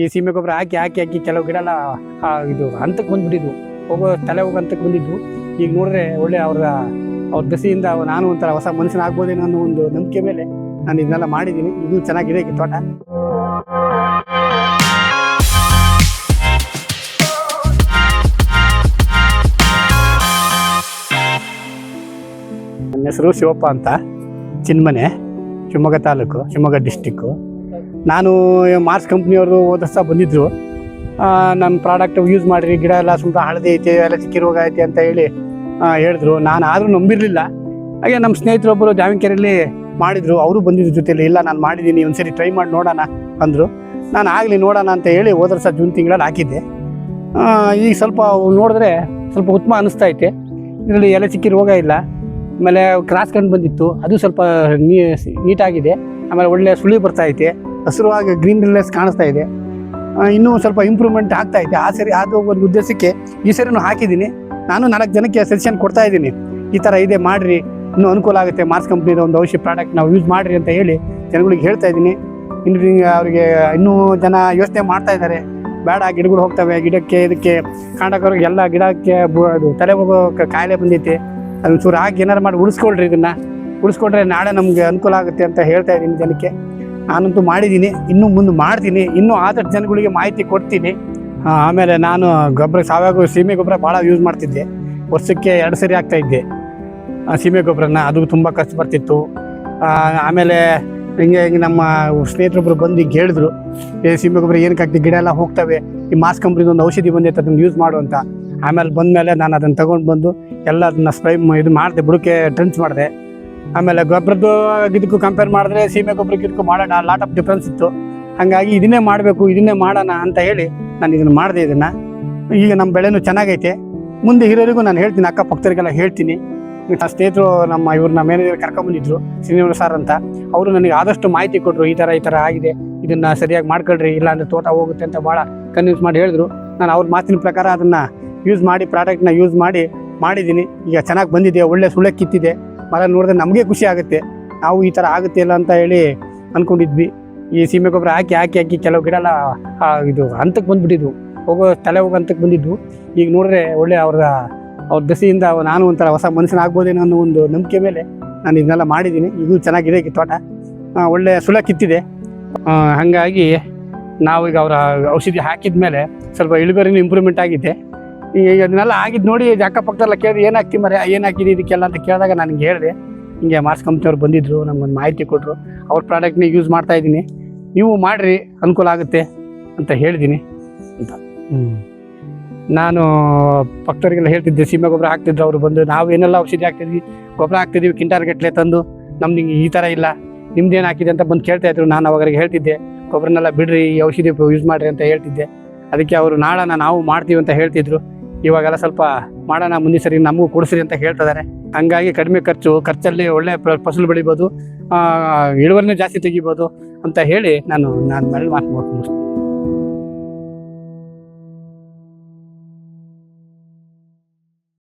ಈ ಸೀಮೆ ಗೊಬ್ಬರ ಹಾಕಿ ಹಾಕಿ ಹಾಕಿ ಕೆಲವು ಗಿಡ ಎಲ್ಲ ಇದು ಹಂತಕ್ಕೆ ಬಂದ್ಬಿಟ್ಟಿದ್ವು. ಹೋಗೋ ತಲೆ ಹೋಗೋ ಹಂತಕ್ಕೆ ಬಂದಿದ್ವು. ಈಗ ನೋಡಿದ್ರೆ ಒಳ್ಳೆ ಅವರ, ಅವ್ರ ದಸೆಯಿಂದ ನಾನು ಒಂಥರ ಹೊಸ ಮನುಷ್ಯನ ಆಗ್ಬೋದೇನೋ ಅನ್ನೋ ಒಂದು ನಂಬಿಕೆ ಮೇಲೆ ನಾನು ಇದನ್ನೆಲ್ಲ ಮಾಡಿದ್ದೀನಿ. ಇದು ಚೆನ್ನಾಗಿದೆ ಈ ತೋಟ. ನನ್ನ ಹೆಸರು ಶಿವಪ್ಪ ಅಂತ. ಚಿನ್ಮನೆ, ಶಿವಮೊಗ್ಗ ತಾಲೂಕು, ಶಿವಮೊಗ್ಗ ಡಿಸ್ಟಿಕ್ಕು ನಾನು ಮಾರ್ಸ್ ಕಂಪ್ನಿಯವರು ಓದಿಸ್ತಾ ಬಂದಿದ್ದರು ನನ್ನ ಪ್ರಾಡಕ್ಟ್ ಯೂಸ್ ಮಾಡಿರಿ, ಗಿಡ ಎಲ್ಲ ಸ್ವಲ್ಪ ಹಳದಿ ಐತೆ, ಎಲ್ಲ ಚಿಕ್ಕಿ ರೋಗ ಐತೆ ಅಂತ ಹೇಳಿ ಹೇಳಿದ್ರು. ನಾನು ಆದರೂ ನಂಬಿರಲಿಲ್ಲ. ಹಾಗೆ ನಮ್ಮ ಸ್ನೇಹಿತರೊಬ್ಬರು ದಾವಣಗೆರೆಯಲ್ಲಿ ಮಾಡಿದರು. ಅವರು ಬಂದಿದ್ರು ಜೊತೆಯಲ್ಲಿ, ಇಲ್ಲ ನಾನು ಮಾಡಿದ್ದೀನಿ, ಒಂದ್ಸರಿ ಟ್ರೈ ಮಾಡಿ ನೋಡೋಣ ಅಂದರು. ನಾನು ಆಗಲಿ ನೋಡೋಣ ಅಂತ ಹೇಳಿ ಹೋದ ವರ್ಷ ಜೂನ್ ತಿಂಗಳಲ್ಲಿ ಹಾಕಿದ್ದೆ. ಈಗ ಸ್ವಲ್ಪ ನೋಡಿದ್ರೆ ಸ್ವಲ್ಪ ಉತ್ತಮ ಅನ್ನಿಸ್ತಾ ಐತೆ. ಇದರಲ್ಲಿ ಎಲೆ ಚಿಕ್ಕಿ ರೋಗ ಇಲ್ಲ. ಆಮೇಲೆ ಕ್ರಾಸ್ ಕಂಡು ಬಂದಿತ್ತು. ಅದು ಸ್ವಲ್ಪ ನೀಟಾಗಿದೆ. ಆಮೇಲೆ ಒಳ್ಳೆಯ ಸುಳಿ ಬರ್ತಾ ಐತೆ. ಹಸಿರುವಾಗಿ ಗ್ರೀನ್ ರಿಲೇಸ್ ಕಾಣಿಸ್ತಾ ಇದೆ. ಇನ್ನೂ ಸ್ವಲ್ಪ ಇಂಪ್ರೂವ್ಮೆಂಟ್ ಆಗ್ತಾ ಇದೆ. ಆ ಸರಿ, ಅದು ಒಂದು ಉದ್ದೇಶಕ್ಕೆ ಈ ಸರಿನೂ ಹಾಕಿದ್ದೀನಿ. ನಾನು ನಾಲ್ಕು ಜನಕ್ಕೆ ಸಜೆಷನ್ ಕೊಡ್ತಾ ಇದ್ದೀನಿ. ಈ ಥರ ಇದೆ, ಮಾಡಿರಿ. ಇನ್ನೂ ಅನುಕೂಲ ಆಗುತ್ತೆ. ಮಾರ್ಸ್ ಕಂಪ್ನಿದ ಒಂದು ಔಷಧಿ ಪ್ರಾಡಕ್ಟ್ ನಾವು ಯೂಸ್ ಮಾಡಿರಿ ಅಂತ ಹೇಳಿ ಜನಗಳಿಗೆ ಹೇಳ್ತಾ ಇದ್ದೀನಿ. ಇನ್ನು ಅವರಿಗೆ ಇನ್ನೂ ಜನ ಯೋಚನೆ ಮಾಡ್ತಾ ಇದ್ದಾರೆ. ಬೇಡ, ಗಿಡಗಳು ಹೋಗ್ತವೆ. ಗಿಡಕ್ಕೆ, ಇದಕ್ಕೆ ಕಾಂಡಕವ್ರಿಗೆ ಎಲ್ಲ ಗಿಡಕ್ಕೆ ಅದು ತಲೆ ಹೋಗೋ ಕಾಯಿಲೆ ಬಂದೈತಿ. ಅದನ್ನು ಚೂರು ಹಾಕಿ ಏನಾರು ಮಾಡಿ ಉಳಿಸ್ಕೊಳ್ರಿ ಇದನ್ನು. ಉಳಿಸ್ಕೊಂಡ್ರೆ ನಾಳೆ ನಮಗೆ ಅನುಕೂಲ ಆಗುತ್ತೆ ಅಂತ ಹೇಳ್ತಾ ಇದ್ದೀನಿ ಜನಕ್ಕೆ. ನಾನಂತೂ ಮಾಡಿದ್ದೀನಿ, ಇನ್ನೂ ಮುಂದೆ ಮಾಡ್ತೀನಿ, ಇನ್ನೂ ಆದಷ್ಟು ಜನಗಳಿಗೆ ಮಾಹಿತಿ ಕೊಡ್ತೀನಿ. ಆಮೇಲೆ ನಾನು ಗೊಬ್ಬರ, ಸಾವಯವ ಸೀಮೆ ಗೊಬ್ಬರ ಭಾಳ ಯೂಸ್ ಮಾಡ್ತಿದ್ದೆ. ವರ್ಷಕ್ಕೆ ಎರಡು ಸರಿ ಆಗ್ತಾಯಿದ್ದೆ ಸೀಮೆ ಗೊಬ್ಬರನ, ಅದು ತುಂಬ ಖರ್ಚು ಬರ್ತಿತ್ತು. ಆಮೇಲೆ ಹಿಂಗೆ ಹಿಂಗೆ ನಮ್ಮ ಸ್ನೇಹಿತರೊಬ್ಬರು ಬಂದು ಹಿಂಗೆ ಹೇಳಿದ್ರು, ಏ, ಸೀಮೆ ಗೊಬ್ಬರ ಏನಕ್ಕೆ ಹಾಕ್ತಿ? ಗಿಡ ಎಲ್ಲ ಹೋಗ್ತವೆ, ಈ ಮಾಸ್ ಕಂಪ್ನಿದು ಒಂದು ಔಷಧಿ ಬಂದೈತೆ, ಅದನ್ನು ಯೂಸ್ ಮಾಡು ಅಂತ. ಆಮೇಲೆ ಬಂದಮೇಲೆ ನಾನು ಅದನ್ನು ತಗೊಂಡು ಬಂದು ಎಲ್ಲ ಅದನ್ನ ಸ್ಪ್ರೈ ಇದು ಮಾಡಿದೆ, ಬುಡಕ್ಕೆ ಟ್ರೆಂಚ್ ಮಾಡಿದೆ. ಆಮೇಲೆ ಗೊಬ್ಬರದ್ದು ಇದಕ್ಕೂ ಕಂಪೇರ್ ಮಾಡಿದ್ರೆ ಸೀಮೆ ಗೊಬ್ಬರಕ್ಕೆ ಇದಕ್ಕೂ ಮಾಡೋಣ ಲಾಟ್ ಆಫ್ ಡಿಫ್ರೆನ್ಸ್ ಇತ್ತು. ಹಾಗಾಗಿ ಇದನ್ನೇ ಮಾಡಬೇಕು, ಇದನ್ನೇ ಮಾಡೋಣ ಅಂತ ಹೇಳಿ ನಾನು ಇದನ್ನು ಮಾಡಿದೆ ಇದನ್ನು. ಈಗ ನಮ್ಮ ಬೆಳೆನೂ ಚೆನ್ನಾಗೈತೆ. ಮುಂದೆ ಹಿರಿಯರಿಗೂ ನಾನು ಹೇಳ್ತೀನಿ ಅಕ್ಕಪಕ್ಕದರಿಗೆಲ್ಲ ಹೇಳ್ತೀನಿ. ಸ್ನೇಹಿತರು ನಮ್ಮ ಇವ್ರನ್ನ ಮ್ಯಾನೇಜರ್ ಕರ್ಕೊಂಬಂದಿದ್ರು, ಶ್ರೀನಿವಾಸ ಸರ್ ಅಂತ. ಅವರು ನನಗೆ ಆದಷ್ಟು ಮಾಹಿತಿ ಕೊಟ್ಟರು ಈ ಥರ ಈ ಥರ ಆಗಿದೆ. ಇದನ್ನು ಸರಿಯಾಗಿ ಮಾಡ್ಕೊಳ್ರಿ ಇಲ್ಲಾಂದರೆ ತೋಟ ಹೋಗುತ್ತೆ ಅಂತ ಭಾಳ ಕನ್ವಿನ್ಸ್ ಮಾಡಿ ಹೇಳಿದ್ರು. ನಾನು ಅವ್ರ ಮಾತಿನ ಪ್ರಕಾರ ಅದನ್ನು ಯೂಸ್ ಮಾಡಿ ಪ್ರಾಡಕ್ಟ್ನ ಯೂಸ್ ಮಾಡಿ ಮಾಡಿದ್ದೀನಿ. ಈಗ ಚೆನ್ನಾಗಿ ಬಂದಿದೆ, ಒಳ್ಳೆ ಸುಳ್ಳೆ ಕಿತ್ತಿದೆ. ಮರ ನೋಡಿದ್ರೆ ನಮಗೆ ಖುಷಿ ಆಗುತ್ತೆ. ನಾವು ಈ ಥರ ಆಗುತ್ತೆ ಇಲ್ಲ ಅಂತ ಹೇಳಿ ಅಂದ್ಕೊಂಡಿದ್ವಿ ಈ ಸೀಮೆ ಗೊಬ್ಬರ ಹಾಕಿ ಹಾಕಿ ಹಾಕಿ ಕೆಲವು ಗಿಡ ಎಲ್ಲ ಇದು ಹಂತಕ್ಕೆ ಬಂದುಬಿಟ್ಟಿದ್ವು. ಹೋಗೋ ತಲೆ ಹೋಗೋ ಹಂತಕ್ಕೆ ಬಂದಿದ್ವು. ಈಗ ನೋಡಿದ್ರೆ ಒಳ್ಳೆ ಅವ್ರ ಅವ್ರ ದಸೆಯಿಂದ ನಾನು ಒಂಥರ ಹೊಸ ಮನುಷ್ಯನ ಆಗ್ಬೋದೇನೋ ಅನ್ನೋ ಒಂದು ನಂಬಿಕೆ ಮೇಲೆ ನಾನು ಇದನ್ನೆಲ್ಲ ಮಾಡಿದ್ದೀನಿ. ಇದು ಚೆನ್ನಾಗಿದೆ ಈ ತೋಟ. ಒಳ್ಳೆ ಸುಳ ಕಿತ್ತಿದೆ. ಹಾಗಾಗಿ ಈಗ ಅವರ ಔಷಧಿ ಹಾಕಿದ ಮೇಲೆ ಸ್ವಲ್ಪ ಇಳುವರಿನೂ ಇಂಪ್ರೂವ್ಮೆಂಟ್ ಆಗಿದೆ. ಈಗ ಅದನ್ನೆಲ್ಲ ಆಗಿದ್ದು ನೋಡಿ ಇದು ಅಕ್ಕಪಕ್ಕದಲ್ಲ ಕೇಳಿದ್ರೆ ಏನು ಹಾಕ್ತಿ ಮರೆ? ಏನು ಹಾಕಿದೆ ಇದಕ್ಕೆಲ್ಲ? ಅಂತ ಕೇಳಿದಾಗ ನನಗೆ ಹೇಳಿದೆ ಹಿಂಗೆ ಮಾರ್ಸ್ ಕಂಪ್ನಿಯವ್ರು ಬಂದಿದ್ದರು ನಮ್ಗೊಂದು ಮಾಹಿತಿ ಕೊಟ್ಟರು ಅವ್ರ ಪ್ರಾಡಕ್ಟ್ನ ಯೂಸ್ ಮಾಡ್ತಾ ಇದ್ದೀನಿ. ನೀವು ಮಾಡಿರಿ ಅನುಕೂಲ ಆಗುತ್ತೆ ಅಂತ ಹೇಳಿದ್ದೀನಿ. ಅಂತ. ಹ್ಞೂ ನಾನು ಪಕ್ಕದವರಿಗೆಲ್ಲ ಹೇಳ್ತಿದ್ದೆ ಸೀಮೆ ಗೊಬ್ಬರ ಹಾಕ್ತಿದ್ರು ಅವರು ಬಂದು ನಾವು ಏನೆಲ್ಲ ಔಷಧಿ ಹಾಕ್ತಿದ್ವಿ ಗೊಬ್ಬರ ಹಾಕ್ತಿದ್ವಿ ಕಿಂಟಾರ್ ಗಟ್ಟಲೆ ತಂದು ನಮ್ದು ಹಿಂಗೆ ಈ ಥರ ಇಲ್ಲ. ನಿಮ್ದೇನು ಹಾಕಿದೆ ಅಂತ ಬಂದು ಕೇಳ್ತಾ ಇದ್ರು. ನಾನು ಅವಾಗರಿಗೆ ಹೇಳ್ತಿದ್ದೆ ಗೊಬ್ಬರನ್ನೆಲ್ಲ ಬಿಡ್ರಿ ಈ ಔಷಧಿ ಯೂಸ್ ಮಾಡಿರಿ ಅಂತ ಹೇಳ್ತಿದ್ದೆ. ಅದಕ್ಕೆ ಅವರು ನಾಳನ ನಾವು ಮಾಡ್ತೀವಿ ಅಂತ ಹೇಳ್ತಿದ್ರು. ಇವಾಗೆಲ್ಲ ಸ್ವಲ್ಪ ಮಾಡೋಣ, ಮುಂದಿನ ಸರಿ ನಮಗೂ ಕೊಡಿಸ್ರಿ ಅಂತ ಹೇಳ್ತಿದ್ದಾರೆ ಹಂಗಾಗಿ ಕಡಿಮೆ ಖರ್ಚು, ಖರ್ಚಲ್ಲಿ ಒಳ್ಳೆ ಫಸಲು ಬೆಳಿಬೋದು ಇಳುವರಿನೂ ಜಾಸ್ತಿ ತೆಗಿಬೋದು ಅಂತ ಹೇಳಿ ನಾನು ನಾನು ಮೇಲೆ ಮಾತು ಮುಗಿಸ್ತೀನಿ.